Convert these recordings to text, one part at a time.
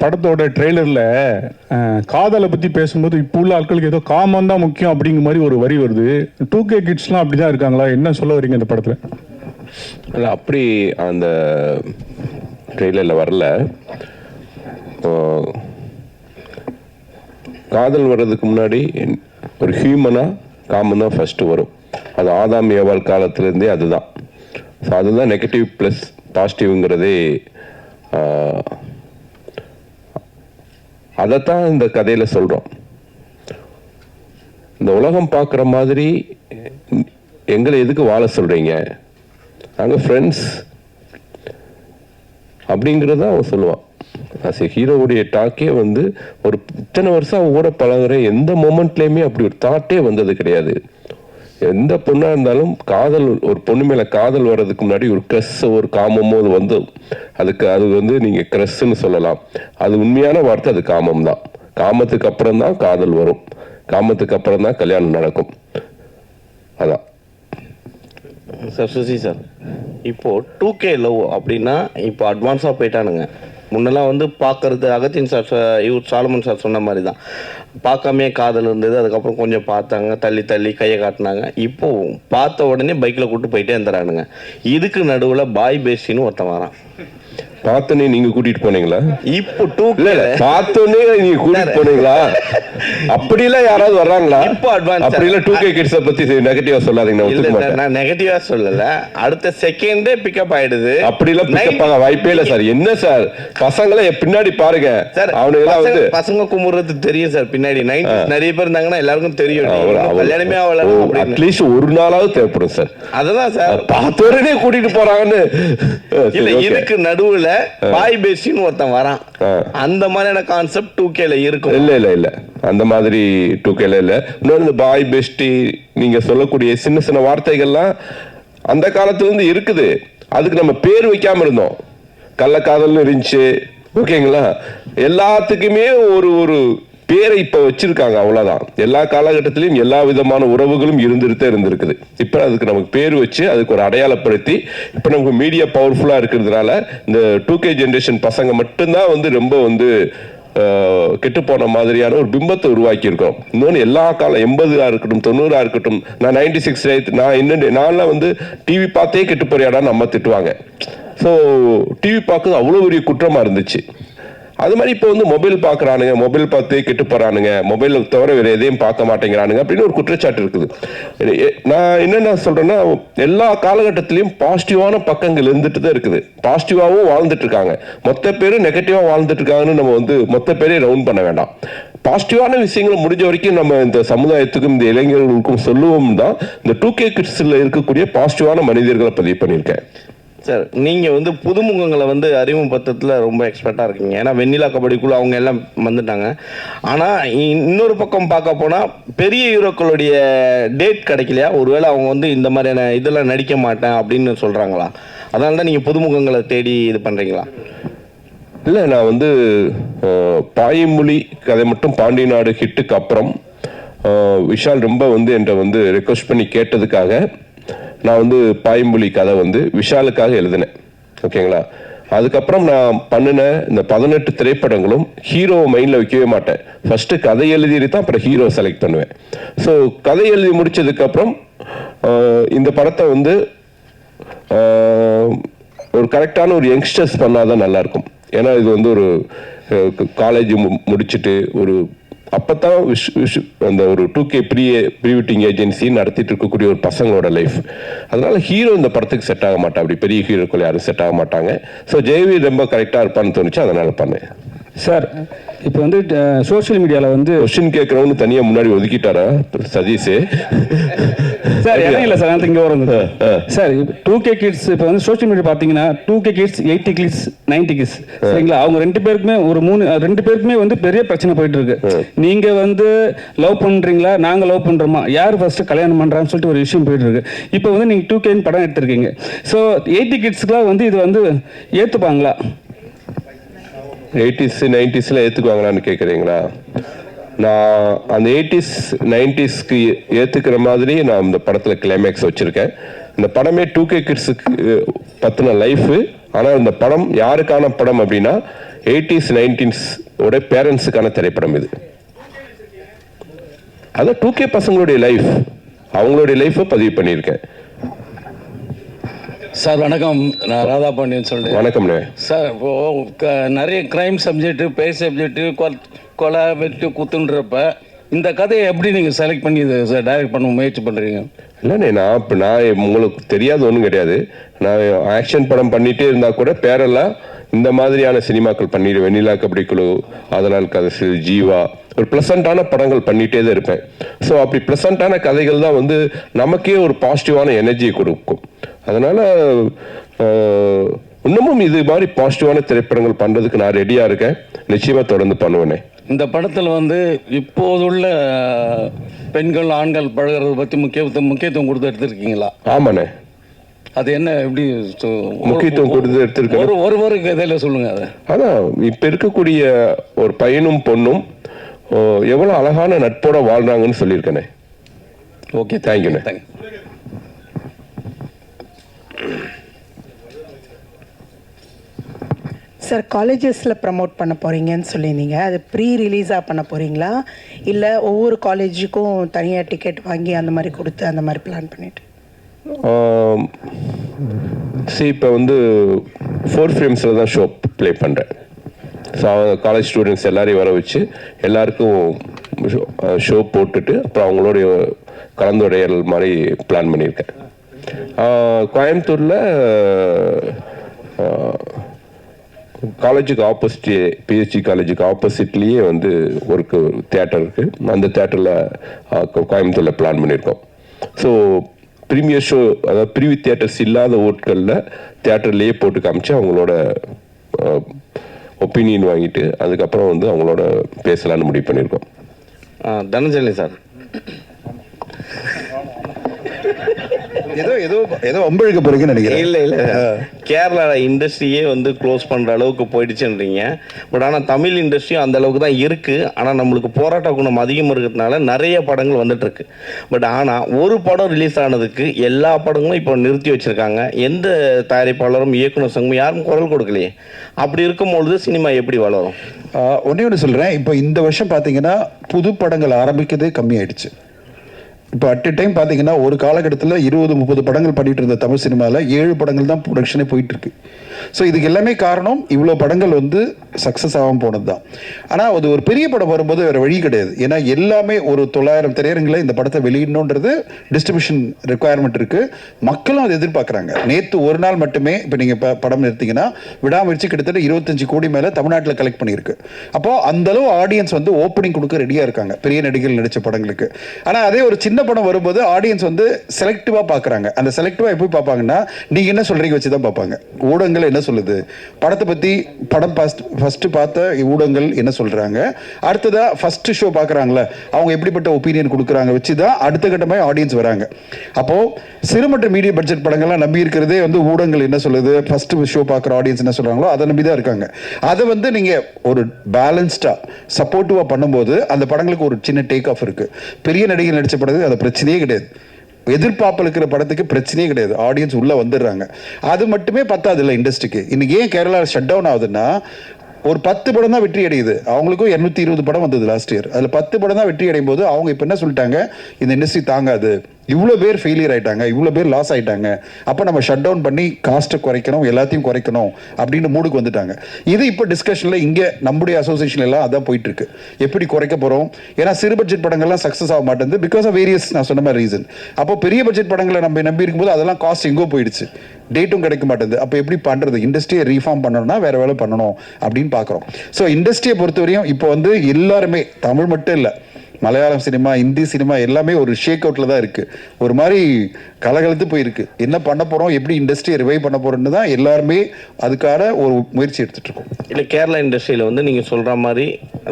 படத்தோட ட்ரெய்லரில் காதலை பற்றி பேசும்போது இப்போ உள்ள ஆட்களுக்கு ஏதோ காமம் தான் முக்கியம் அப்படிங்கிற மாதிரி ஒரு வரி வருது. டூ கே கிட்ஸ்லாம் அப்படிதான் இருக்காங்களா? என்ன சொல்ல வரீங்க இந்த படத்தில்? இல்லை அப்படி அந்த ட்ரெய்லரில் வரல. இப்போ, காதல் வர்றதுக்கு முன்னாடி ஒரு ஹியூமனாக காமன் தான் ஃபஸ்ட்டு வரும். அது ஆதாம் ஏவாள் காலத்துலேருந்தே அதுதான். ஸோ அதுதான் நெகட்டிவ் ப்ளஸ் பாசிட்டிவ்ங்கிறதே அதைத்தான் இந்த கதையில் சொல்கிறோம் இந்த உலகம் பார்க்குற மாதிரி எங்களை எதுக்கு வாழ சொல்கிறீங்க நாங்கள் ஃப்ரெண்ட்ஸ் அப்படிங்கிறத அவன் சொல்லுவான். ஆஸ் ஹீரோவுடைய டாக்கே வந்து ஒரு இத்தனை வருஷம் அவன் கூட பழகுற எந்த மூமெண்ட்லேயுமே அப்படி ஒரு தாட்டே வந்தது கிடையாது. எந்த பொண்ணா இருந்தாலும் காதல் ஒரு பொண்ணு மேல காதல் வர்றதுக்கு முன்னாடி ஒரு க்ரெஸ் ஒரு காமமோ அது வந்து அதுக்கு அது வந்து நீங்க க்ரெஸ்ன்னு சொல்லலாம். அது உண்மையான வார்த்தை அது காமம் தான். காமத்துக்கு அப்புறம் தான் காதல் வரும். காமத்துக்கு அப்புறம் தான் கல்யாணம் நடக்கும். அதான். சார் சுசி சார் இப்போ டூ கே லவ் அப்படின்னா இப்போ அட்வான்ஸாக போயிட்டானுங்க. முன்னெல்லாம் வந்து பார்க்கறது அகத்தின் சார் இவர் சாலமன் சார் சொன்ன மாதிரி தான் பார்க்காமே காதல் இருந்தது அதுக்கப்புறம் கொஞ்சம் பார்த்தாங்க தள்ளி தள்ளி கையை காட்டினாங்க. இப்போ பார்த்த உடனே பைக்கில் கூட்டு போயிட்டே இருந்துறானுங்க. இதுக்கு நடுவில் பாய் பேசின்னு ஒருத்தன் வரான். பார்த்தோன்னே நீங்க கூட்டிட்டு போனீங்களா? இப்போ டூ இல்ல பார்த்தோன்னே நீங்க கூட்டிட்டு போனீங்களா? அப்படிலாம் யாராவது வர்றாங்களா? இப்போ advance. அப்படி இல்ல டூ கே கிட்ஸ பத்தி நெகட்டிவா சொல்லாதீங்க நான் இல்ல ஒத்துக்க சார், மாட்டேன். நான் நெகட்டிவா சொல்லல. அடுத்த செகண்டே பிக்கப் ஆயிடுது. அப்படிலாம் பிக்கப் ஆக வாய்ப்பே இல்ல சார். என்ன சார்? பசங்களை பின்னாடி பாருங்க. சார் பசங்க- வந்து பசங்க கும்பிடுறது தெரியும் சார் பின்னாடி. நைட் நிறைய பேர் இருந்தாங்கன்னா எல்லாருக்கும் தெரியும். கல்யாணமே ஆகல அட்லீஸ்ட் ஒரு நாளாவது தேவைப்படும் சார். அததான் சார். பார்த்த உடனே கூட்டிட்டு போறாங்கன்னு. இதுக்கு நடுவுல பாய் பேசின்னு ஒருத்தன் வரான். அந்த மாதிரியான கான்செப்ட் டூ கேல இருக்கும்? இல்ல இல்ல இல்ல. அந்த மாதிரி டூ கேல இல்ல. இந்த பாய் பெஸ்டி நீங்க சொல்லக்கூடிய சின்ன சின்ன வார்த்தைகள்லாம் அந்த காலத்துல இருந்து இருக்குது. அதுக்கு நம்ம பேர் வைக்காம இருந்தோம். கள்ளக்காதல்னு இருந்துச்சு. ஓகேங்களா? எல்லாத்துக்குமே ஒரு ஒரு பேரை இப்போ வச்சிருக்காங்க அவ்வளோதான் எல்லா காலகட்டத்திலையும் எல்லா விதமான உறவுகளும் இருந்துகிட்டே இருந்திருக்குது. இப்போ அதுக்கு நமக்கு பேர் வச்சு அதுக்கு ஒரு அடையாளப்படுத்தி இப்போ நமக்கு மீடியா பவர்ஃபுல்லாக இருக்கிறதுனால இந்த டூ கே ஜென்ரேஷன் பசங்க மட்டும்தான் வந்து ரொம்ப வந்து கெட்டு போன மாதிரியான ஒரு பிம்பத்தை உருவாக்கியிருக்கோம் இன்னொன்று எல்லா காலம் எண்பதா இருக்கட்டும் தொண்ணூறா இருக்கட்டும் நான் நைன்டி சிக்ஸ் நான் இன்னும் நான்லாம் வந்து டிவி பார்த்தே கெட்டு போறியாடான்னு அம்மா திட்டுவாங்க. ஸோ டிவி பார்க்கறது அவ்வளோ பெரிய குற்றமாக இருந்துச்சு. அது மாதிரி இப்போ வந்து மொபைல் பார்க்குறானுங்க மொபைல் பார்த்து கெட்டு போகிறானுங்க மொபைல் தவிர வேறு எதையும் பார்க்க மாட்டேங்கிறானுங்க அப்படின்னு ஒரு குற்றச்சாட்டு இருக்குது. நான் என்னென்ன சொல்கிறேன்னா எல்லா காலகட்டத்திலையும் பாசிட்டிவான பக்கங்கள் இருந்துட்டு தான் இருக்குது. பாசிட்டிவாகவும் வாழ்ந்துட்டு இருக்காங்க மொத்த பேரும் நெகட்டிவாக வாழ்ந்துட்டு இருக்காங்கன்னு நம்ம வந்து மொத்த பேரையும் ரவுண்ட் பண்ண வேண்டாம். பாசிட்டிவான விஷயங்களை முடிஞ்ச வரைக்கும் நம்ம இந்த சமுதாயத்துக்கும் இந்த இளைஞர்களுக்கும் சொல்லுவோம் தான் இந்த டூ கே கிட்ஸில் இருக்கக்கூடிய பாசிட்டிவான மனிதர்களை பதிவு பண்ணியிருக்கேன். சார் நீங்க வந்து புதுமுகங்களை வந்து அறிமுகப்படுத்துறதுல ரொம்ப எக்ஸ்பர்ட்டா இருக்கீங்க. ஏன்னா வெண்ணிலா கபடிக்குள்ள அவங்க எல்லாம் வந்துட்டாங்க. ஆனா இன்னொரு பக்கம் பார்க்க போனா பெரிய ஹீரோக்களுடைய டேட் கிடைக்கலையா? ஒருவேளை அவங்க வந்து இந்த மாதிரியான இதெல்லாம் நடிக்க மாட்டேன் அப்படின்னு சொல்றாங்களா? அதனால தான் நீங்க புதுமுகங்களை தேடி இது பண்றீங்களா? இல்லை நான் வந்து பாயமொழி கதை மட்டும் பாண்டி நாடு ஹிட்டுக்கு அப்புறம் விஷால் ரொம்ப வந்து என்கிட்ட வந்து ரெக்வஸ்ட் பண்ணி கேட்டதுக்காக நான் வந்து பாயம்புலி கதை வந்து விஷாலுக்காக எழுதினேன். ஓகேங்களா? அதுக்கப்புறம் நான் பண்ணின இந்த பதினெட்டு திரைப்படங்களும் ஹீரோவை மைண்டில் வைக்கவே மாட்டேன். ஃபஸ்ட்டு கதை எழுதிட்டு தான் அப்புறம் ஹீரோ செலக்ட் பண்ணுவேன். ஸோ கதை எழுதி முடிச்சதுக்கப்புறம் இந்த படத்தை வந்து ஒரு கரெக்டான ஒரு யங்ஸ்டர்ஸ் பண்ணால் தான் நல்லாயிருக்கும் ஏன்னா இது வந்து ஒரு காலேஜ் முடிச்சுட்டு ஒரு அப்பதான் விஷ் விஷ் அந்த ஒரு two K pre prewedding agency நடத்திட்டு இருக்கக்கூடிய ஒரு பசங்களோட லைஃப் அதனால ஹீரோ இந்த படத்துக்கு செட் ஆக மாட்டா அப்படி பெரிய ஹீரோக்கள் யாரும் செட் ஆக மாட்டாங்க. ஸோ ஜெயவி ரொம்ப கரெக்டாக இருப்பான்னு தோணுச்சு. அதனால பண்ணேன். சார் இப்போ வந்து சோஷியல் மீடியாவில் வந்து கொஸ்டின் கேட்குறவனு தனியாக முன்னாடி ஒதுக்கிட்டாரா சதீஷ்? சார் இடம் இல்லை சார் நான் இங்கே வரும். சார் டூ கே கிட்ஸ் இப்போ வந்து சோஷியல் மீடியா பார்த்தீங்கன்னா two K kids eighty kids ninety kids சரிங்களா? அவங்க ரெண்டு பேருக்குமே ஒரு மூணு ரெண்டு பேருக்குமே வந்து பெரிய பிரச்சனை போயிட்டு இருக்கு நீங்க வந்து லவ் பண்றீங்களா? நாங்க லவ் பண்றோமா? யார் ஃபர்ஸ்ட் கல்யாணம் பண்றான்னு சொல்லிட்டு ஒரு விஷயம் போயிட்டு இருக்கு இப்போ வந்து நீங்க டூ கேன்னு படம் எடுத்திருக்கீங்க. ஸோ எயிட்டி கிட்ஸ்க்குலாம் வந்து இது வந்து ஏத்துப்பாங்களா? எயிட்டிஸ் நைன்டிஸ்ல ஏத்துக்குவாங்களான்னு கேக்குறீங்களா? நான் அந்த எயிட்டிஸ் நைன்டிஸ்க்கு ஏத்துக்கிற மாதிரி நான் இந்த படத்துல கிளைமேக்ஸ் வச்சிருக்கேன். இந்த படமே டூ கே கிட்ஸுக்கு பத்தின லைஃபு ஆனால் இந்த படம் யாருக்கான படம் அப்படின்னா எயிட்டிஸ் நைன்டீன்ஸ் உடைய பேரண்ட்ஸுக்கான திரைப்படம் இது. அதான் டூ கே பசங்களுடைய லைஃப் அவங்களுடைய லைஃப்பை பதிவு பண்ணியிருக்கேன். சார் வணக்கம். நான் ராதா பாண்டியன் சொல்றேன். வணக்கம்ண்ணே. சார் இப்போ க- நிறைய கிரைம் சப்ஜெக்ட் பேய் சப்ஜெக்ட் கொலை வெட்டு குத்துன்றப்ப இந்த கதையை எப்படி நீங்கள் செலக்ட் பண்ணி இதை சார் டைரக்ட் பண்ண முயற்சி பண்ணுறீங்க இல்லைண்ணே நான் இப்போ நான் உங்களுக்கு தெரியாத ஒன்றும் கிடையாது. நான் ஆக்ஷன் படம் பண்ணிட்டே இருந்தா கூட பேரெல்லாம் இந்த மாதிரியான சினிமாக்கள் பண்ணிடு வெண்ணிலா கபடி குழு அதனால் கதை ஜீவா ஒரு ப்ளசண்ட்டான படங்கள் பண்ணிட்டே தான் இருப்பேன். ஸோ அப்படி ப்ளசண்ட்டான கதைகள் தான் வந்து நமக்கே ஒரு பாசிட்டிவான எனர்ஜியை கொடுக்கும். அதனால இன்னமும் இது மாதிரி பாசிட்டிவான திரைப்படங்கள் பண்ணுறதுக்கு நான் ரெடியாக இருக்கேன். நிச்சயமாக தொடர்ந்து பண்ணுவேனே. இந்த படத்தில் வந்து இப்போதுள்ள பெண்கள் ஆண்கள் பழகுறத பற்றி முக்கியத்துவம் முக்கியத்துவம் கொடுத்து எடுத்திருக்கீங்களா? ஆமாண்ணே. அது என்ன எப்படி சொ- முக்கியத்துவம் கொடுத்து எடுத்திருக்கேன். ஒரு ஒரு ஒரு கதையில் சொல்லுங்க அதை. அதான் இப்ப இருக்கக்கூடிய ஒரு பையனும் பொண்ணும் ஓ, எவ்வளவு அழகான நட்போட வாழ்றாங்கன்னு சொல்லியிருக்கேனே. ஓகே you,ண்ணே. தேங்க்யூ சார் காலேஜஸில் ப்ரமோட் பண்ண போகிறீங்கன்னு சொல்லியிருந்தீங்க. அது ப்ரீ ரிலீஸாக பண்ண போகிறீங்களா இல்லை ஒவ்வொரு காலேஜுக்கும் தனியாக டிக்கெட் வாங்கி அந்த மாதிரி கொடுத்து அந்த மாதிரி பிளான் பண்ணிட்டு? சி இப்போ வந்து ஃபோர் ஃப்ரேம்ஸில் தான் ஷோ ப்ளே பண்ணுறேன் ஸோ காலேஜ் ஸ்டூடெண்ட்ஸ் எல்லாரையும் வர வச்சு எல்லாருக்கும் ஷோ போட்டுட்டு அப்புறம் அவங்களுடைய கலந்துரையாடல் மாதிரி பிளான் பண்ணியிருக்கேன். கோயம்புத்தூரில் காலேஜுக்கு ஆப்போசிட் பிஹெச்டி காலேஜுக்கு ஆப்போசிட்லேயே வந்து ஒரு தேட்டர் இருக்குது அந்த தேட்டரில் கோயம்புத்தூரில் பிளான் பண்ணியிருக்கோம். ஸோ ப்ரீமியர் ஷோ அதாவது ப்ரீவி தியேட்டர்ஸ் இல்லாத ஓட்களில் தேட்டர்லேயே போட்டு காமிச்சு அவங்களோட ஒப்பீனியன் வாங்கிட்டு அதுக்கப்புறம் வந்து அவங்களோட பேசலான்னு முடிவு பண்ணியிருக்கோம். தனஞ்சலி சார். ஏதோ ஏதோ ஏதோ அம்பழுக்க போறீங்கன்னு நினைக்கிறேன். இல்ல இல்ல. கேரளா இண்டஸ்ட்ரியே வந்து க்ளோஸ் பண்ற அளவுக்கு போயிடுச்சுன்றீங்க. பட் ஆனா தமிழ் இண்டஸ்ட்ரியும் அந்த அளவுக்கு தான் இருக்கு. ஆனா நம்மளுக்கு போராட்ட குணம் அதிகம் இருக்கிறதுனால நிறைய படங்கள் வந்துட்டு இருக்கு. பட் ஆனா ஒரு படம் ரிலீஸ் ஆனதுக்கு எல்லா படங்களும் இப்போ நிறுத்தி வச்சிருக்காங்க. எந்த தயாரிப்பாளரும் இயக்குனர் சங்கமும் யாரும் குரல் கொடுக்கலையே. அப்படி இருக்கும்பொழுது சினிமா எப்படி வளரும்? ஒண்ணே ஒன்று சொல்றேன். இப்போ இந்த வருஷம் பார்த்தீங்கன்னா புது படங்கள் ஆரம்பிக்கிறதே கம்மியாயிடுச்சு. இப்போ அட் டைம் பார்த்தீங்கன்னா ஒரு காலகட்டத்தில் இருபது முப்பது படங்கள் பண்ணிட்டு இருந்த தமிழ் சினிமாவில் ஏழு படங்கள் தான் ப்ரொடக்ஷனே போயிட்டு இருக்கு. ஸோ இதுக்கு எல்லாமே காரணம் இவ்வளோ படங்கள் வந்து சக்ஸஸ் ஆகாமல் போனது தான் ஆனால் அது ஒரு பெரிய படம் வரும்போது வேறு வழி கிடையாது. ஏன்னா எல்லாமே ஒரு தொள்ளாயிரம் திரையரங்கில் இந்த படத்தை வெளியிடணுன்றது டிஸ்ட்ரிபியூஷன் ரெக்குவயர்மெண்ட் இருக்கு. மக்களும் அதை எதிர்பார்க்குறாங்க. நேற்று ஒரு நாள் மட்டுமே இப்போ நீங்கள் படம் எடுத்தீங்கன்னா விடாமுயற்சி கிட்டத்தட்ட இருபத்தஞ்சு கோடி மேலே தமிழ்நாட்டில் கலெக்ட் பண்ணியிருக்கு. அப்போ அந்த அளவு ஆடியன்ஸ் வந்து ஓப்பனிங் கொடுக்க ரெடியாக இருக்காங்க. பெரிய நடிகர்கள் நடித்த படங்களுக்கு. ஆனால் அதே ஒரு சின்ன படம் வரும்போது ஆடியன்ஸ் வந்து செலக்டிவாக பார்க்குறாங்க அந்த செலக்டிவாக எப்படி பார்ப்பாங்கன்னா நீங்கள் என்ன சொல்கிறீங்க வச்சு தான் பார்ப்பாங்க ஊடகங்கள் என்ன சொல்லுது? படத்தை பற்றி படம் ஃபஸ்ட் ஃபஸ்ட்டு பார்த்த ஊடகங்கள் என்ன சொல்கிறாங்க அடுத்ததாக ஃபஸ்ட்டு ஷோ பார்க்குறாங்களே அவங்க எப்படிப்பட்ட ஒப்பீனியன் கொடுக்குறாங்க வச்சு தான் அடுத்த கட்டமாக ஆடியன்ஸ் வராங்க. அப்போது சிறு மற்றும் மீடியம் பட்ஜெட் படங்கள்லாம் நம்பி இருக்கிறதே வந்து ஊடகங்கள் என்ன சொல்லுது? ஃபஸ்ட்டு ஷோ பார்க்குற ஆடியன்ஸ் என்ன சொல்கிறாங்களோ அதை நம்பி தான் இருக்காங்க. அதை வந்து நீங்கள் ஒரு பேலன்ஸ்டாக சப்போர்ட்டிவாக பண்ணும்போது அந்த படங்களுக்கு ஒரு சின்ன டேக் ஆஃப் இருக்குது பெரிய நடிகர் நடித்த படத்துக்கு அது பிரச்சனையே கிடையாது. எதிர்பார்ப்பில் இருக்கிற படத்துக்கு பிரச்சனையே கிடையாது. ஆடியன்ஸ் உள்ளே வந்துடுறாங்க. அது மட்டுமே பத்தாது இல்லை இண்டஸ்ட்ரிக்கு இன்னைக்கு ஏன் கேரளா ஷட் டவுன் ஆகுதுன்னா ஒரு பத்து படம் தான் வெற்றி அடையுது. அவங்களுக்கும் இரநூத்தி இருபது படம் வந்தது லாஸ்ட் இயர் அதில் பத்து படம் தான் வெற்றி அடையும் போது அவங்க இப்போ என்ன சொல்லிட்டாங்க? இந்த இண்டஸ்ட்ரி தாங்காது. இவ்வளோ பேர் ஃபெயிலியர் ஆயிட்டாங்க இவ்வளோ பேர் லாஸ் ஆயிட்டாங்க. அப்போ நம்ம ஷட் டவுன் பண்ணி காஸ்ட்டை குறைக்கணும் எல்லாத்தையும் குறைக்கணும் அப்படின்னு மூடுக்கு வந்துட்டாங்க. இது இப்போ டிஸ்கஷனில் இங்கே நம்முடைய அசோசியேஷன் எல்லாம் அதான் போயிட்டுருக்கு. எப்படி குறைக்க போகிறோம் ஏன்னா சிறு பட்ஜெட் படங்கள்லாம் சக்ஸஸ் ஆக மாட்டேங்குது பிகாஸ் ஆஃப் வேரியஸ் நான் சொன்ன மாதிரி ரீசன் அப்போ பெரிய பட்ஜெட் படங்களை நம்ம நம்பி இருக்கும்போது அதெல்லாம் காஸ்ட் எங்கோ போயிடுச்சு. டேட்டும் கிடைக்க மாட்டேங்குது. அப்போ எப்படி பண்ணுறது இண்டஸ்ட்ரியை ரீஃபார்ம் பண்ணணும்னா வேறு வேலை பண்ணணும் அப்படின்னு பார்க்குறோம். ஸோ இண்டஸ்ட்ரியை பொறுத்தவரையும் இப்போ வந்து எல்லாருமே தமிழ் மட்டும் இல்லை மலையாளம் சினிமா இந்தி சினிமா எல்லாமே ஒரு ஷேக் அவுட்டில் தான் இருக்குது ஒரு மாதிரி கலகலத்து போயிருக்கு. என்ன பண்ண போகிறோம் எப்படி இண்டஸ்ட்ரியை ரிவைவ் பண்ண போகிறோம்னு தான் எல்லாருமே அதுக்கான ஒரு முயற்சி எடுத்துட்டு இருக்கோம். இல்லை கேரளா இண்டஸ்ட்ரியில் வந்து நீங்கள் சொல்கிற மாதிரி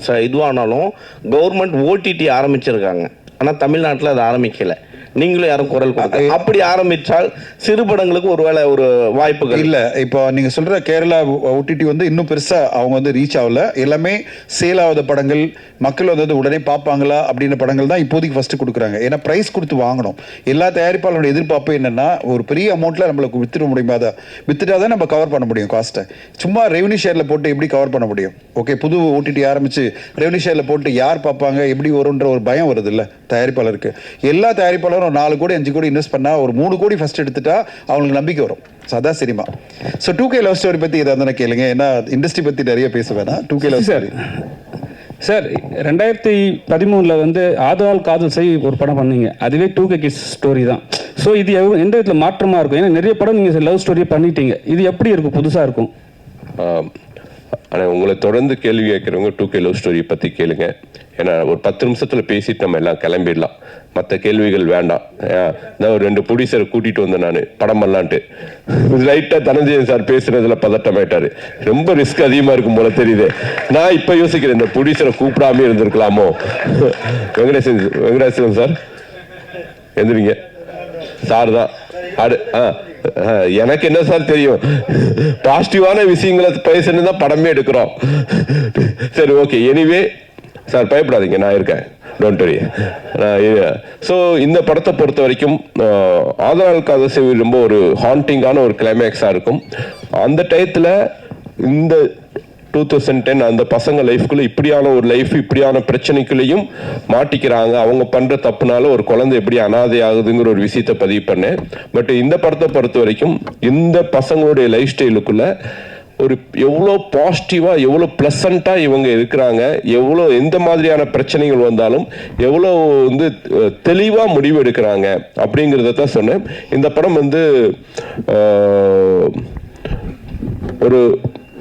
ச இதுவானாலும் கவர்மெண்ட் ஓடிடி ஆரம்பிச்சிருக்காங்க. ஆனால் தமிழ்நாட்டில் அது ஆரம்பிக்கலை. நீங்களும் யாரும் குரல் கொடுக்க அப்படி ஆரம்பிச்சால் சிறு படங்களுக்கு ஒருவேளை ஒரு வாய்ப்புகள் இல்ல இப்போ நீங்க சொல்ற கேரளா ஓடிடி வந்து இன்னும் பெருசா அவங்க வந்து ரீச் ஆகல. எல்லாமே சேல் ஆகாத படங்கள் மக்கள் வந்து உடனே பார்ப்பாங்களா அப்படின்ற படங்கள் தான் இப்போதைக்கு ஃபர்ஸ்ட் கொடுக்குறாங்க. ஏன்னா பிரைஸ் கொடுத்து வாங்கணும். எல்லா தயாரிப்பாளரோட எதிர்பார்ப்பு என்னன்னா ஒரு பெரிய அமௌண்ட்ல நம்மளுக்கு வித்துட முடியுமா? அதை வித்துட்டா தான் நம்ம கவர் பண்ண முடியும் காஸ்ட்டை சும்மா ரெவன்யூ ஷேர்ல போட்டு எப்படி கவர் பண்ண முடியும்? ஓகே புது ஓடிடி ஆரம்பிச்சு ரெவன்யூ ஷேர்ல போட்டு யார் பார்ப்பாங்க? எப்படி வரும்ன்ற ஒரு பயம் வருது இல்ல தயாரிப்பாளருக்கு. எல்லா தயாரிப்பாளரும் ஒரு நாலு கோடி அஞ்சு கோடி இன்வெஸ்ட் பண்ணா ஒரு மூணு கோடி ஃபர்ஸ்ட் எடுத்துட்டா அவங்களுக்கு நம்பிக்கை வரும். So அதான் cinema. So two K love story பத்தி ஏதாவது கேளுங்க. ஏன்னா இண்டஸ்ட்ரி பத்தி நிறைய பேச வேணாம். Two K love sir story sir ரெண்டாயிரத்தி பதிமூணில் வந்து ஆதலால் காதல் செய் ஒரு படம் பண்ணீங்க. அதுவே டூ கே கிஸ் ஸ்டோரி தான். ஸோ இது எந்த விதத்தில் மாற்றமாக இருக்கும்? ஏன்னா நிறைய படம் நீங்கள் லவ் ஸ்டோரி பண்ணிட்டீங்க. இது எப்படி இருக்கும்? புதுசாக இருக்கும். ஆனால் உங்களை தொடர்ந்து கேள்வி கேட்குறவங்க டூ கே லவ் ஸ்டோரி பற்றி கேளுங்க. ஏன்னா ஒரு பத்து நிமிஷத்தில் பேசிட்டு நம்ம எல்லாம் கிளம்பிடலாம். மற்ற கேள்விகள் வேண்டாம். நான் ஒரு ரெண்டு ப்ரொடியூசரை கூட்டிகிட்டு வந்தேன் நான் படம் பண்ணலான்ட்டு. லைட்டாக தனஞ்சயன் சார் பேசுறதுல பதட்டமாயிட்டாரு ரொம்ப ரிஸ்க் அதிகமாக இருக்கும் போல தெரியுது. நான் இப்போ யோசிக்கிறேன் இந்த ப்ரொடியூசரை கூப்பிடாம இருந்திருக்கலாமோ? வெங்கடேசன் வெங்கடேசன் சார் எந்திரிங்க. சார் தான். அடு ஆ, எனக்கு என்ன சார் தெரியும்? பாசிட்டிவான விஷயங்களை பேசணும் தான் படமே எடுக்கிறோம். சரி ஓகே எனிவே சார் பயப்படாதீங்க. நான் இருக்கேன். டோன்ட் வரி ஸோ இந்த படத்தை பொறுத்த வரைக்கும் ஆதரவு கதை ரொம்ப ஒரு ஹாண்டிங்கான ஒரு கிளைமேக்ஸாக இருக்கும். அந்த டயத்தில் இந்த டூ தௌசண்ட் டென் அந்த பசங்க லைஃப்குள்ள இப்படியான ஒரு லைஃப் இப்படியான பிரச்சனைக்குள்ளேயும் மாட்டிக்கிறாங்க. அவங்க பண்ற தப்புனால ஒரு குழந்தை எப்படி அனாதை ஆகுதுங்கிற ஒரு விஷயத்தை பதிவு பண்ணேன். பட் இந்த படத்தை பொறுத்த வரைக்கும் இந்த பசங்களுடைய லைஃப் ஸ்டைலுக்குள்ள ஒரு எவ்வளோ பாசிட்டிவாக எவ்வளோ ப்ளசண்ட்டாக இவங்க இருக்கிறாங்க. எவ்வளோ எந்த மாதிரியான பிரச்சனைகள் வந்தாலும் எவ்வளோ வந்து தெளிவாக முடிவு எடுக்கிறாங்க அப்படிங்கிறத தான் சொன்னேன். இந்த படம் வந்து ஒரு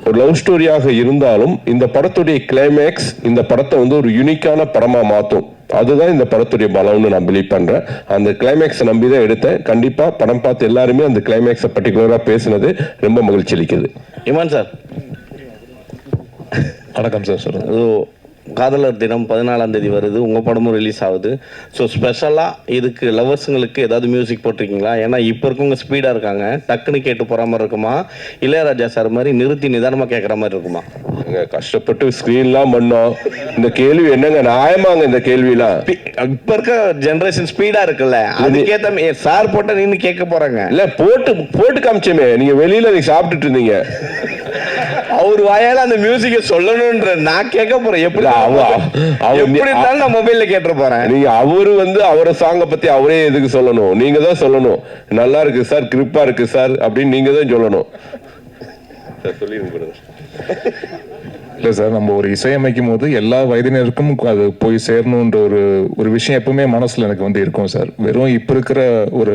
ஒரு லவ் ஸ்டோரியாக இருந்தாலும் இந்த படத்துடைய கிளைமேக்ஸ் இந்த படத்தை வந்து ஒரு யூனிக்கான படமா மாற்றும் அதுதான் இந்த படத்துடைய பலம்னு நான் பிலீவ் பண்றேன். அந்த கிளைமேக்ஸை நம்பி தான் எடுத்தேன். கண்டிப்பா படம் பார்த்து எல்லாருமே அந்த கிளைமேக்ஸை பர்டிகுலரா பேசுனது ரொம்ப மகிழ்ச்சி அளிக்குது. இமான் சார். வணக்கம் சார் சொல்லுங்க. அது காதலர் தினம் பதினாலாம் தேதி வருது. உங்கள் படமும் ரிலீஸ் ஆகுது. ஸோ ஸ்பெஷலாக இதுக்கு லவர்ஸுங்களுக்கு ஏதாவது மியூசிக் போட்டிருக்கீங்களா? ஏன்னா இப்போ இருக்கவங்க ஸ்பீடாக இருக்காங்க. டக்குன்னு கேட்டு போகிற மாதிரி இருக்குமா? இளையராஜா சார் மாதிரி நிறுத்தி நிதானமாக கேட்குற மாதிரி இருக்குமா? கஷ்டப்பட்டு ஸ்க்ரீன்லாம் பண்ணோம். இந்த கேள்வி என்னங்க? நியாயமாங்க இந்த கேள்விலாம் இப்போ இருக்க ஜென்ரேஷன் ஸ்பீடாக இருக்குல்ல. அதுக்கேற்ற சார் போட்டால் நின்று கேட்க போகிறாங்க இல்ல போட்டு போட்டு காமிச்சோமே. நீங்க வெளியில நீங்க சாப்பிட்டுட்டு இருந்தீங்க. அவர் வாயால அந்த மியூசிக்கை சொல்லணுன்ற நான் கேட்க போறேன். எப்படி எப்படி இருந்தாலும் நான் மொபைல்ல கேட்டு போறேன்? நீங்க அவரு வந்து அவர சாங்க பத்தி அவரே எதுக்கு சொல்லணும்? நீங்க தான் சொல்லணும். நல்லா இருக்கு சார் கிரிப்பா இருக்கு சார் அப்படின்னு நீங்க தான் சொல்லணும். இல்லை சார் நம்ம ஒரு இசையமைக்கும் போது எல்லா வயதினருக்கும் அது போய் சேரணுன்ற ஒரு ஒரு விஷயம் எப்பவுமே மனசுல எனக்கு வந்து இருக்கும் சார். வெறும் இப்போ இருக்கிற ஒரு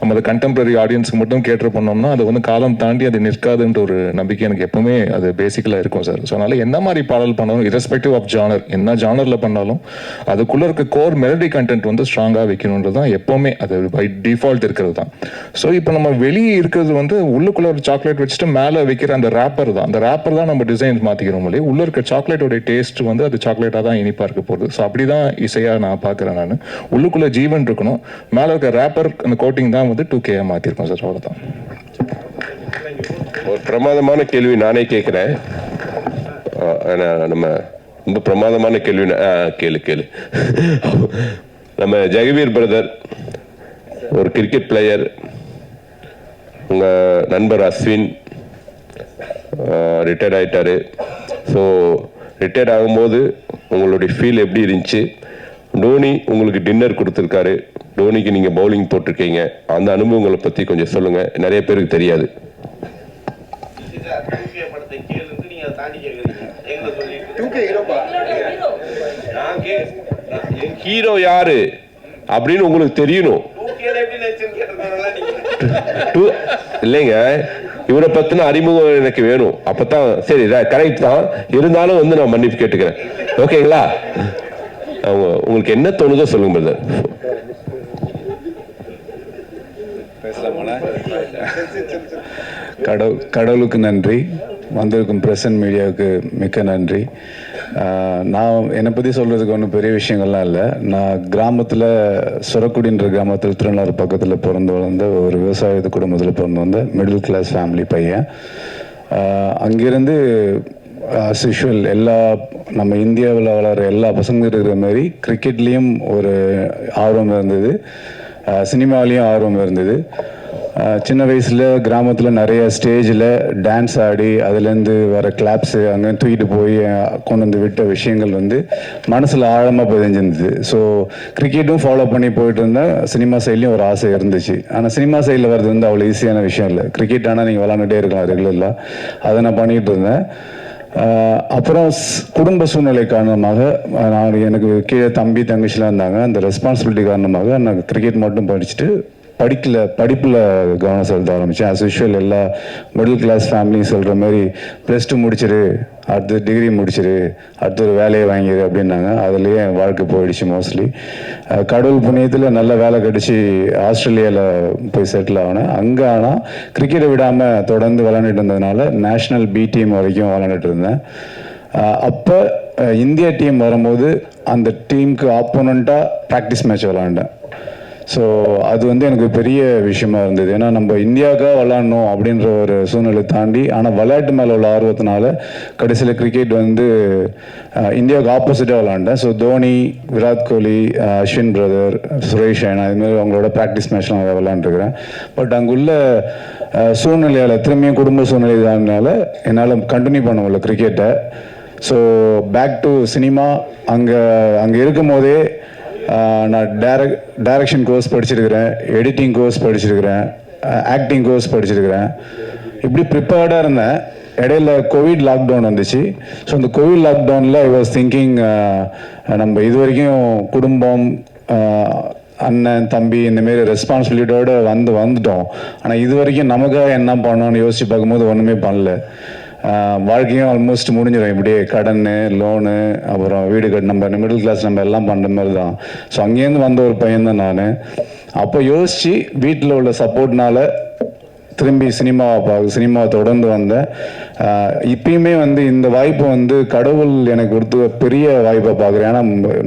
நம்ம கண்டெம்பரரி ஆடியன்ஸுக்கு மட்டும் கேட்டு பண்ணோம்னா அது வந்து காலம் தாண்டி அது நிற்காதுன்ற ஒரு நம்பிக்கை எனக்கு எப்பவுமே அது பேசிக்கலாக இருக்கும் சார். ஸோ அதனால என்ன மாதிரி பாடல் பண்ணாலும் இரஸ்பெக்டிவ் ஆஃப் ஜானர் என்ன ஜானரில் பண்ணாலும் அதுக்குள்ள இருக்க கோர் மெலடி கண்டென்ட் வந்து ஸ்ட்ராங்காக வைக்கணுன்றது தான் எப்போவுமே அது பை டிஃபால்ட் இருக்கிறது தான். ஸோ இப்போ நம்ம வெளியே இருக்கிறது வந்து உள்ளுக்குள்ளே ஒரு சாக்லேட் வச்சுட்டு மேலே வைக்கிற அந்த ரேப்பர் தான். அந்த ரேப்பர் தான் நம்ம டிசைன்ஸ் மாற்றிக்கிறோம் இல்லையே உள்ள இருக்க சாக்லேட்டோடைய டேஸ்ட் வந்து அது சாக்லேட்டாக தான் இனிப்பாக இருக்க போகுது. ஸோ அப்படி தான் இசையாக நான் பார்க்குறேன் நான். உள்ளுக்குள்ளே ஜீவன் இருக்கணும். மேலே இருக்க ரேப்பர் அந்த கோட்டிங் தான் வந்து டூ கேயாக மாற்றிருக்கோம் சார். அவ்வளோதான் ஒரு பிரமாதமான கேள்வி நானே கேட்குறேன். நம்ம ரொம்ப பிரமாதமான கேள்வி கேளு கேளு. நம்ம ஜெகவீர் பிரதர் ஒரு கிரிக்கெட் பிளேயர் உங்கள் நண்பர் அஸ்வின் ரிட்டையர்ட் ஆயிட்டாரு. ஸோ ரிட்டையர்ட் ஆகும்போது உங்களுடைய ஃபீல் எப்படி இருந்துச்சு? டோனி உங்களுக்கு டின்னர் கொடுத்துருக்காரு. டோனிக்கு நீங்கள் பவுலிங் போட்டிருக்கீங்க. அந்த அனுபவங்களை பற்றி கொஞ்சம் சொல்லுங்கள் நிறைய பேருக்கு தெரியாது. ஹீரோ யாரு? அப்படின்னு உங்களுக்கு தெரியணும். இல்லைங்க. இவரை பத்தின அறிமுகம் எனக்கு வேணும். அப்பதான் சரி கரெக்ட் தான். இருந்தாலும் வந்து நான் மன்னிப்பு கேட்டுக்கிறேன். ஓகேங்களா? அவங்க உங்களுக்கு என்ன தோணுதோ சொல்லுங்க பிரதர் கடவுள் கடவுளுக்கு நன்றி. வந்திருக்கும் பிரசன்ட் மீடியாவுக்கு மிக்க நன்றி. நான் என்னை பற்றி சொல்கிறதுக்கு ஒன்றும் பெரிய விஷயங்கள்லாம் இல்லை. நான் கிராமத்தில் சுரக்குடின்ற கிராமத்தில் திருநள்ளாறு பக்கத்தில் பிறந்து வளர்ந்த ஒரு விவசாயத்து குடும்பத்தில் பிறந்து வந்த மிடில் கிளாஸ் ஃபேமிலி பையன். அங்கேருந்து அங்கிருந்து as எல்லா நம்ம இந்தியாவில் வளர எல்லா பசங்களும் இருக்கிற மாதிரி கிரிக்கெட்லேயும் ஒரு ஆர்வம் இருந்தது. சினிமாலேயும் ஆர்வம் இருந்தது. சின்ன வயசில் கிராமத்தில் நிறைய ஸ்டேஜில் டான்ஸ் ஆடி அதுலேருந்து வர கிளாப்ஸு அங்கே தூக்கிட்டு போய் கொண்டு வந்து விட்ட விஷயங்கள் வந்து மனசில் ஆழமாக பதிஞ்சிருந்தது. ஸோ கிரிக்கெட்டும் ஃபாலோ பண்ணி போயிட்டு இருந்தேன் சினிமா சைட்லேயும் ஒரு ஆசை இருந்துச்சு. ஆனால் சினிமா சைடில் வர்றது வந்து அவ்வளோ ஈஸியான விஷயம் இல்லை. கிரிக்கெட் ஆனால் நீங்கள் விளாண்டுட்டே இருக்கலாம் ரெகுலரில் அதை நான் பண்ணிகிட்டு இருந்தேன். அப்புறம் குடும்ப சூழ்நிலை காரணமாக நான் எனக்கு கீழே தம்பி தங்கச்சிலாம் இருந்தாங்க. அந்த ரெஸ்பான்சிபிலிட்டி காரணமாக நான் கிரிக்கெட் மட்டும் படிச்சுட்டு படிக்கல படிப்பில் கவனம் செலுத்த ஆரம்பித்தேன் as யூஷுவல் எல்லா மிடில் கிளாஸ் ஃபேமிலியும் சொல்கிற மாதிரி ப்ளஸ் டூ முடிச்சிரு அடுத்து டிகிரி முடிச்சிரு அடுத்து ஒரு வேலையை வாங்கிடு அப்படின்னாங்க. அதுலேயே என் வாழ்க்கை போயிடுச்சு மோஸ்ட்லி கடவுள் புண்ணியத்தில் நல்ல வேலை கிடச்சி ஆஸ்திரேலியாவில் போய் செட்டில் ஆனேன். அங்கே ஆனால் கிரிக்கெட்டை விடாமல் தொடர்ந்து விளாண்டுட்டு இருந்ததுனால நேஷ்னல் பி டீம் வரைக்கும் விளாண்டுட்டு இருந்தேன். அப்போ இந்தியா டீம் வரும்போது அந்த டீமுக்கு ஆப்போனண்ட்டாக ப்ராக்டிஸ் மேட்ச் விளாண்டேன் ஸோ அது வந்து எனக்கு பெரிய விஷயமா இருந்தது. ஏன்னா நம்ம இந்தியாவுக்காக விளாடணும் அப்படின்ற ஒரு சூழ்நிலை தாண்டி ஆனால் விளையாட்டு மேலே உள்ள ஆர்வத்தினால கடைசியில் கிரிக்கெட் வந்து இந்தியாவுக்கு ஆப்போசிட்டாக விளாண்டேன் ஸோ தோனி விராட் கோலி அஸ்வின் பிரதர் சுரேஷ் ரெய்னா இதுமாரி அவங்களோட ப்ராக்டிஸ் மேட்ச்லாம் விளாண்டுருக்கிறேன் பட் அங்குள்ள சூழ்நிலையால் திரும்பியும் குடும்ப சூழ்நிலை தானால என்னால் கண்டினியூ பண்ண முடியல கிரிக்கெட்டை ஸோ பேக் டு சினிமா அங்கே அங்கே இருக்கும் போதே நான் டேரக் டைரக்ஷன் கோர்ஸ் படிச்சிருக்கிறேன் எடிட்டிங் கோர்ஸ் படிச்சிருக்கிறேன் ஆக்டிங் கோர்ஸ் படிச்சிருக்கிறேன். இப்படி ப்ரிப்பேர்டாக இருந்தேன். இடையில கோவிட் லாக்டவுன் வந்துச்சு. ஸோ அந்த கோவிட் லாக்டவுனில் ஐ வாஸ் திங்கிங் நம்ம இது வரைக்கும் குடும்பம் அண்ணன் தம்பி இந்த மாதிரி வந்து வந்துட்டோம். ஆனால் இது வரைக்கும் நமக்காக என்ன பண்ணணும்னு யோசிச்சு பார்க்கும்போது ஒன்றுமே பண்ணல. வாழ்க்கையும் ஆல்மோஸ்ட் முடிஞ்சிடும் இப்படியே கடன் லோனு அப்புறம் வீடு கட்டு நம்ம மிடில் கிளாஸ் நம்ம எல்லாம் பண்ணுற மாதிரி தான். ஸோ அங்கேருந்து வந்த ஒரு பையன் தான் நான். அப்போ யோசித்து வீட்டில் உள்ள சப்போர்ட்னால திரும்பி சினிமாவை பார்க்க சினிமாவை தொடர்ந்து வந்தேன் இப்பயுமே வந்து இந்த வாய்ப்பு வந்து கடவுள் எனக்கு கொடுத்த பெரிய வாய்ப்பை பார்க்குறேன். ஏன்னா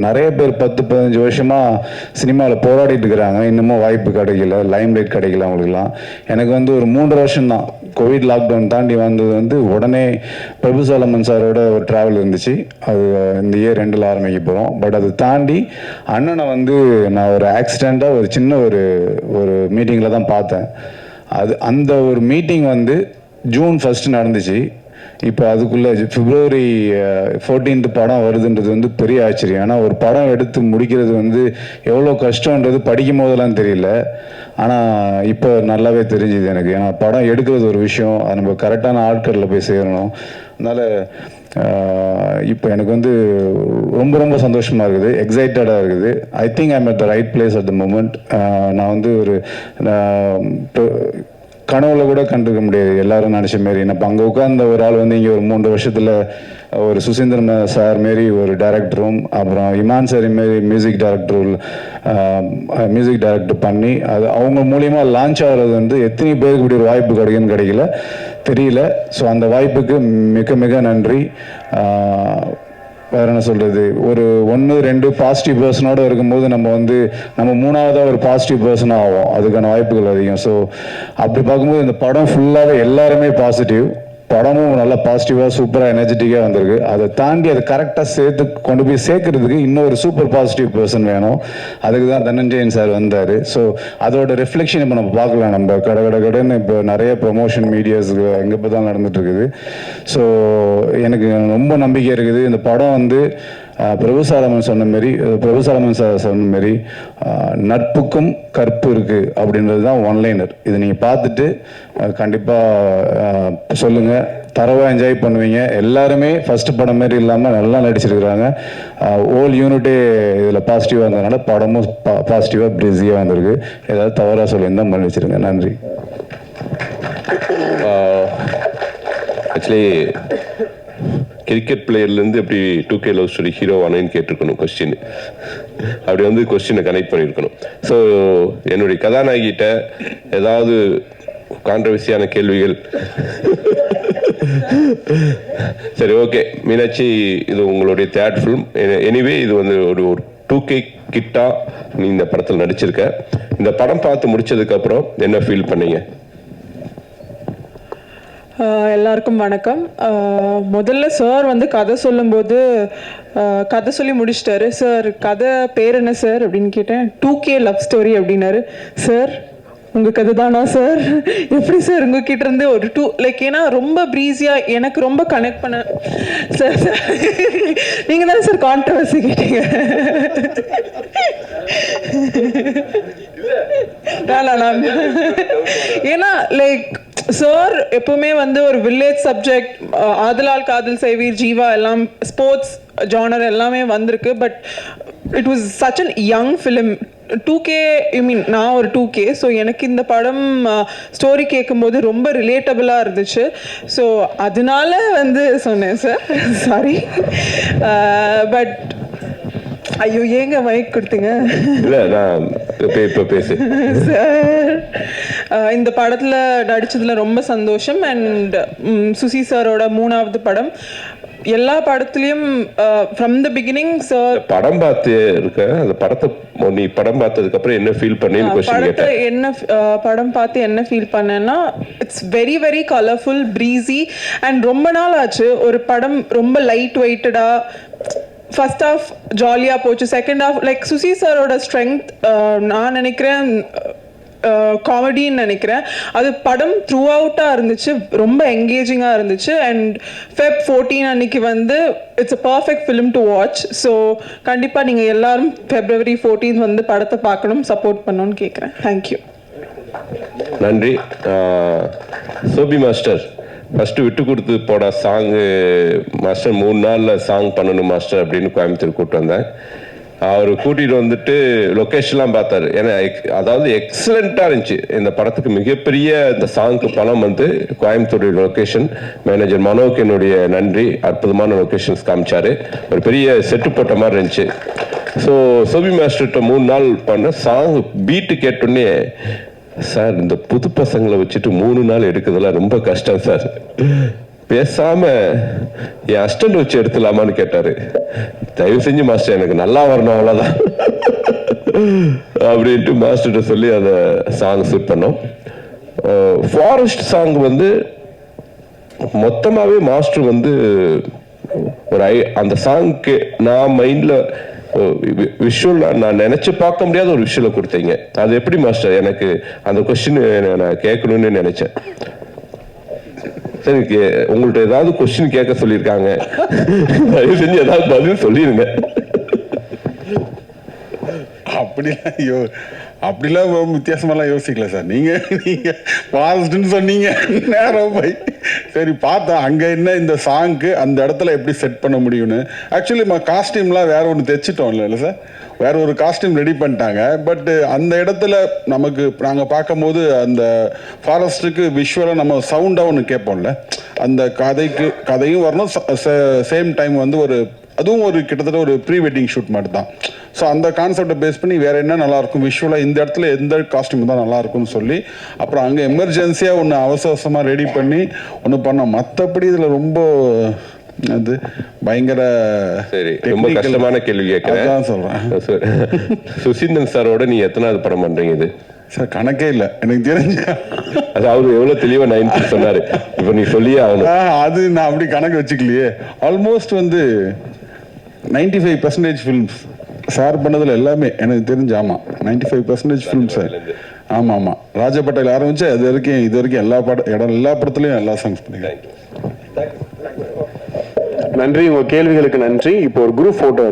நிறைய பேர் பத்து பதினஞ்சு வருஷமாக சினிமாவில் போராடிட்டு இருக்கிறாங்க. இன்னமும் வாய்ப்பு கிடைக்கல. லைம் லைட் கிடைக்கல அவங்களுக்குலாம் எனக்கு வந்து ஒரு மூன்று வருஷம் தான் கோவிட் லாக்டவுன் தாண்டி வந்தது வந்து உடனே பிரபு சாலமன் சாரோட ஒரு ட்ராவல் இருந்துச்சு. அது இந்த இயர் ரெண்டில் ஆரம்பிக்க போகிறோம் பட் அது தாண்டி அண்ணனை வந்து நான் ஒரு ஆக்சிடெண்ட்டாக ஒரு சின்ன ஒரு ஒரு மீட்டிங்கில் தான் பார்த்தேன். அது அந்த ஒரு மீட்டிங் வந்து ஜூன் ஃபர்ஸ்ட் நடந்துச்சு. இப்போ அதுக்குள்ளே பிப்ரவரி ஃபோர்டீன்த் படம் வருதுன்றது வந்து பெரிய ஆச்சரியம். ஆனால் ஒரு படம் எடுத்து முடிக்கிறது வந்து எவ்வளோ கஷ்டன்றது படிக்கும் போதெல்லாம் தெரியல. ஆனால் இப்போ நல்லாவே தெரிஞ்சுது எனக்கு. ஏன்னா படம் எடுக்கிறது ஒரு விஷயம். அது நம்ம கரெக்டான ஆட்களில் போய் சேரணும். அதனால் இப்போ எனக்கு வந்து ரொம்ப ரொம்ப சந்தோஷமாக இருக்குது எக்ஸைட்டடாக இருக்குது. I think I'm at the right place at the moment நான் வந்து ஒரு கனவுல கூட கண்டுக்க முடியாது. எல்லாரும் நினச்ச மாரி. நம்ம அங்கே உட்காந்த ஒரு ஆள் வந்து இங்கே ஒரு மூன்று வருஷத்தில் ஒரு சுசீந்திரன் சார் மாரி ஒரு டேரக்டரும் அப்புறம் இமான் சார் மாரி மியூசிக் டைரக்டர் மியூசிக் டைரக்டர் பண்ணி அது அவங்க மூலியமாக லான்ச் ஆகிறது வந்து எத்தனை பேருக்கு இப்படி ஒரு வாய்ப்பு கிடைக்குன்னு கிடைக்கல. தெரியல. ஸோ அந்த வாய்ப்புக்கு மிக மிக நன்றி. வேறு என்ன சொல்கிறது ஒரு ஒன்று ரெண்டு பாசிட்டிவ் பர்சனோடு இருக்கும்போது நம்ம வந்து நம்ம மூணாவதாக ஒரு பாசிட்டிவ் பர்சனாக ஆகும் அதுக்கான வாய்ப்புகள் அதிகம். ஸோ அப்படி பார்க்கும்போது இந்த படம் ஃபுல்லாகவே எல்லாருமே பாசிட்டிவ் படமும் நல்லா பாசிட்டிவாக சூப்பராக எனர்ஜெட்டிக்காக வந்திருக்கு. அதை தாண்டி அதை கரெக்டாக சேர்த்து கொண்டு போய் சேர்க்கறதுக்கு இன்னொரு சூப்பர் பாசிட்டிவ் பர்சன் வேணும். அதுக்கு தான் தனஞ்சயன் சார் வந்தார். ஸோ அதோட ரிஃப்ளெக்ஷன் இப்போ நம்ம பார்க்கலாம். நம்ம கட கட கடன்னு இப்போ நிறைய ப்ரொமோஷன் மீடியாஸுக்கு எங்கே இப்போ தான் நடந்துட்டு இருக்குது. ஸோ எனக்கு ரொம்ப நம்பிக்கை இருக்குது. இந்த படம் வந்து பிரபு சாலமன் சொன்ன மாரி பிரபு சாலமன் சார் சொன்ன மாரி நட்புக்கும் கற்பு இருக்கு அப்படின்றது தான் ஒன்லைனர் இது நீங்கள் பார்த்துட்டு அஹ், கண்டிப்பா அஹ், சொல்லுங்க. தரவா என்ஜாய் பண்ணுவீங்க. எல்லாருமே ஃபர்ஸ்ட் படம் மாதிரி இல்லாமல் நல்லா நடிச்சிருக்கிறாங்க. ஓல் யூனிட்டே இதில் பாசிட்டிவாக இருந்ததுனால படமும் பாசிட்டிவாக பிஸியாக வந்திருக்கு. ஏதாவது தவறாக சொல்லியிருந்தா மன்னிச்சிருங்க நன்றி. ஆக்சுவலி கிரிக்கெட் பிளேயர்லேருந்து எப்படி two K love story hero ஆனேன்னு கேட்டிருக்கணும் கொஸ்டின் அப்படி வந்து கொஸ்டினை கனெக்ட் பண்ணியிருக்கணும். ஸோ என்னுடைய கதாநாயகிட்ட ஏதாவது கான்ட்ரவர்சியான கேள்விகள்? சரி ஓகே மீனாட்சி இது உங்களுடைய தேர்ட் ஃபிலிம் எனிவே இது வந்து ஒரு ஒரு டூ கே கிட்டா நீ இந்த படத்தில் நடிச்சிருக்க. இந்த படம் பார்த்து முடிச்சதுக்கப்புறம் என்ன ஃபீல் பண்ணீங்க? எல்லாருக்கும் வணக்கம். முதல்ல சார் வந்து கதை சொல்லும்போது கதை சொல்லி முடிச்சிட்டாரு. சார் கதை பேர் என்ன சார் அப்படின்னு கேட்டேன். டூ கே லவ் ஸ்டோரி அப்படின்னாரு. சார் உங்கள் கதை தானா சார்? எப்படி சார் உங்ககிட்ட இருந்து ஒரு டூ லைக் ஏன்னா ரொம்ப ப்ரீஸியாக எனக்கு ரொம்ப கனெக்ட் பண்ண சார் சார் நீங்கள் தானே சார் கான்ட்ரவர்சி கேட்டீங்க? ஏன்னா லைக் சார் எப்பவுமே வந்து ஒரு வில்லேஜ் சப்ஜெக்ட் ஆதலால் காதல் செய்வீர் ஜீவா எல்லாம் ஸ்போர்ட்ஸ் ஜானர் எல்லாமே வந்திருக்கு but it was such an young film two K I mean நான் ஒரு டூ கே ஸோ எனக்கு இந்த படம் ஸ்டோரி கேட்கும்போது ரொம்ப ரிலேட்டபிளாக இருந்துச்சு. ஸோ அதனால வந்து சொன்னேன் சார் சாரி பட் ஐயோ ஏங்க மைக் கொடுத்தீங்க? இல்ல நான் இப்ப பேசு. சார் இந்த படத்தில் நடிச்சதுல ரொம்ப சந்தோஷம். அண்ட் சுசி சாரோட மூணாவது படம். எல்லா படத்துலையும் ஃப்ரம் த பிகினிங் சார் படம் பார்த்து இருக்க அந்த படத்தை நீ படம் பார்த்ததுக்கு அப்புறம் என்ன ஃபீல் கொஸ்டின் படத்தை என்ன படம் பார்த்து என்ன ஃபீல் பண்ணேன்னா it's very very colourful breezy and ரொம்ப நாள் ஆச்சு ஒரு படம் ரொம்ப லைட் வெயிட்டடாக ஃபர்ஸ்ட் ஆஃப் ஜாலியாக போச்சு. செகண்ட் ஆஃப் லைக் சுசி சாரோட ஸ்ட்ரென்த் நான் நினைக்கிறேன் uh, uh, காமெடின்னு நினைக்கிறேன். அது படம் த்ரூ அவுட்டாக இருந்துச்சு ரொம்ப என்கேஜிங்காக இருந்துச்சு. அண்ட் ஃபெப் ஃபோர்டீன் அன்னைக்கு வந்து it's a perfect film to watch so கண்டிப்பாக நீங்கள் எல்லாரும் ஃபெப்ரவரி ஃபோர்டீன் வந்து படத்தை பார்க்கணும் சப்போர்ட் பண்ணணும்னு கேட்குறேன் தேங்க்யூ நன்றி. சோபி மாஸ்டர் ஃபஸ்ட்டு விட்டு கொடுத்து போட சாங்கு மாஸ்டர் மூணு நாளில் சாங் பண்ணணும் மாஸ்டர் அப்படின்னு கோயம்புத்தூர் கூப்பிட்டு வந்தேன். அவர் கூட்டிகிட்டு வந்துட்டு லொக்கேஷன்லாம் பார்த்தாரு. ஏன்னா அதாவது எக்ஸலண்ட்டாக இருந்துச்சு. இந்த படத்துக்கு மிகப்பெரிய இந்த சாங்க்கு பணம் வந்து கோயம்புத்தூருடைய லொக்கேஷன் மேனேஜர் மனோக்கு என்னுடைய நன்றி. அற்புதமான லொக்கேஷன்ஸ் காமிச்சாரு. ஒரு பெரிய செட்டு போட்ட மாதிரி இருந்துச்சு. ஸோ சோபி மாஸ்டர்கிட்ட மூணு நாள் பண்ண சாங் பீட்டு கேட்டோடனே சார் இந்த புது பசங்களை வச்சுட்டு மூணு நாள் எடுக்கிறதுலாம் ரொம்ப கஷ்டம் சார். பேசாம என் அஸ்டன்ட் வச்சு எடுத்துலாமான்னு கேட்டாரு. தயவு செஞ்சு மாஸ்டர் எனக்கு நல்லா வரணும் அவ்வளோதான் அப்படின்ட்டு மாஸ்டர்கிட்ட சொல்லி அதை சாங் ஷூட் பண்ணோம். ஃபாரஸ்ட் சாங் வந்து மொத்தமாவே மாஸ்டர் வந்து ஒரு ஐ அந்த சாங்க்கு நான் மைண்ட்ல விஷுவல் நான் நினைச்சு பார்க்க முடியாத ஒரு விஷுவலை கொடுத்தீங்க. அது எப்படி மாஸ்டர்? எனக்கு அந்த கொஸ்டின் நான் கேட்கணும்னு நினைச்சேன். சரி கே- உங்கள்ட்ட ஏதாவது கொஸ்டின் கேட்க சொல்லியிருக்காங்க. தயவு செஞ்சு ஏதாவது பதில் சொல்லிருங்க. அப்படிலாம் யோ அப்படிலாம் வித்தியாசமெல்லாம் யோசிக்கல சார். நீங்க நீங்க ஃபாரஸ்ட்னு சொன்னீங்க. நேரம் போய். சரி பார்த்தா அங்க என்ன இந்த சாங்க்கு அந்த இடத்துல எப்படி செட் பண்ண முடியும்னு. ஆக்சுவலி நம்ம காஸ்டியூம்லாம் வேற ஒன்று தைச்சிட்டோம் இல்லை சார் வேற ஒரு காஸ்டியூம் ரெடி பண்ணிட்டாங்க. பட் அந்த இடத்துல நமக்கு நாங்கள் பார்க்கும்போது அந்த ஃபாரஸ்ட்டுக்கு விஷுவலாக நம்ம சவுண்டாக ஒன்று கேட்போம்ல. அந்த கதைக்கு கதையும் வரணும். சேம் டைம் வந்து ஒரு அதுவும் ஒரு கிட்டத்தட்ட ஒரு ப்ரீ வெட்டிங் ஷூட் மாதிரி தான் ஸோ அந்த கான்செப்டை பேஸ் பண்ணி வேற என்ன நல்லா இருக்கும் விஷுவலாக இந்த இடத்துல எந்த காஸ்டியூம் தான் நல்லா இருக்கும்னு சொல்லி அப்புறம் அங்கே எமர்ஜென்சியாக ஒன்று அவசர அவசரமாக ரெடி பண்ணி ஒன்று பண்ணோம். மற்றபடி இதில் ரொம்ப அது பயங்கர சரி ரொம்ப கஷ்டமான கேள்வி கேட்கிறேன். சொல்றேன். சு- சுசீந்திரன் சாரோட நீ எத்தனாவது படம் பண்றீங்க இது? சார் கணக்கே இல்லை. எனக்கு தெரிஞ்ச அது அவரு எவ்வளவு தெளிவா நைன்டி சொன்னாரு. இப்ப நீ சொல்லியே ஆகணும். அது நான் அப்படி கணக்கு வச்சுக்கலையே. ஆல்மோஸ்ட் வந்து 95% ஃபைவ் பர்சன்டேஜ் ஃபிலிம்ஸ் சார் பண்ணதில் எல்லாமே எனக்கு தெரிஞ்சு ஆமாம் 95% ஃபைவ் பர்சன்டேஜ் ஃபிலிம் சார் ஆமாம் ஆமாம் ராஜா பட்டேல் ஆரம்பிச்சு அது வரைக்கும் இது வரைக்கும் எல்லா படம் இடம் எல்லா படத்துலையும் எல்லா சாங்ஸ் பண்ணிக்கிறேன். நன்றி. உங்க கேள்விகளுக்கு நன்றி. இப்போ ஒரு குரூப் ஃபோட்டோ